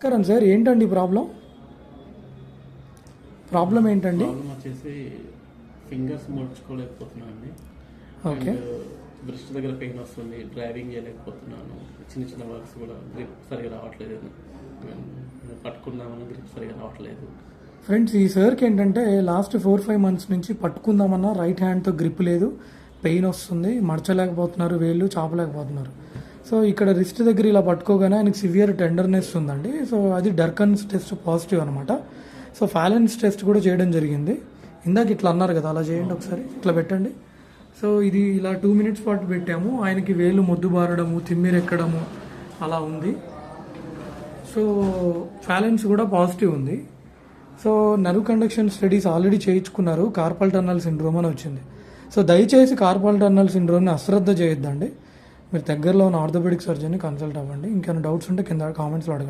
నమస్కారం సార్ ఏంటండి problem? Problem ఏంటండి? ప్రాబ్లం వచ్చేసి ఫింగర్స్ ముడుచుకోలేకపోతున్నాను అండి ఓకే బ్రిస్ట్ దగ్గర పెయిన్ వస్తుంది డ్రైవింగ్ చేయలేకపోతున్నాను చిన్న చిన్న వర్క్స్ కూడా గ్రిప్ సరిగా రావట్లేదు. పట్టుకుందామన్న గ్రిప్ సరిగా రావట్లేదు. ఫ్రెండ్స్ ఈ సార్కి ఏంటంటే లాస్ట్ ఫోర్ ఫైవ్ మంత్స్ నుంచి పట్టుకుందామన్నా రైట్ హ్యాండ్తో గ్రిప్ లేదు పెయిన్ వస్తుంది మడచలేకపోతున్నారు వేళ్ళు చాపలేకపోతున్నారు. సో ఇక్కడ రిస్ట్ దగ్గర ఇలా పట్టుకోగానే ఆయనకి సివియర్ టెండర్నెస్ ఉందండి. సో అది డర్కన్స్ టెస్ట్ పాజిటివ్ అనమాట సో ఫ్యాలెన్స్ టెస్ట్ కూడా చేయడం జరిగింది. ఇందాక ఇట్లా అన్నారు కదా అలా చేయండి ఒకసారి. ఇట్లా పెట్టండి. సో ఇది ఇలా టూ మినిట్స్ పాటు పెట్టాము. ఆయనకి వేలు మొద్దు బారడము తిమ్మిరెక్కడము అలా ఉంది. సో ఫ్యాలెన్స్ కూడా పాజిటివ్ ఉంది. So nerve conduction studies already చేయించుకున్నారు. కార్పల్ టన్నల్ సిండ్రోమ్ అని వచ్చింది. సో దయచేసి కార్పల్ టన్నల్ సిండ్రోమ్ని అశ్రద్ధ చేయొద్దండి. మీరు దగ్గరలో ఉన్న ఆర్థోపెడిక్ సర్జన్ని కన్సల్ట్ అవ్వండి. ఇంకేమైనా డౌట్స్ ఉంటే కింద కామెంట్స్లో అడగండి.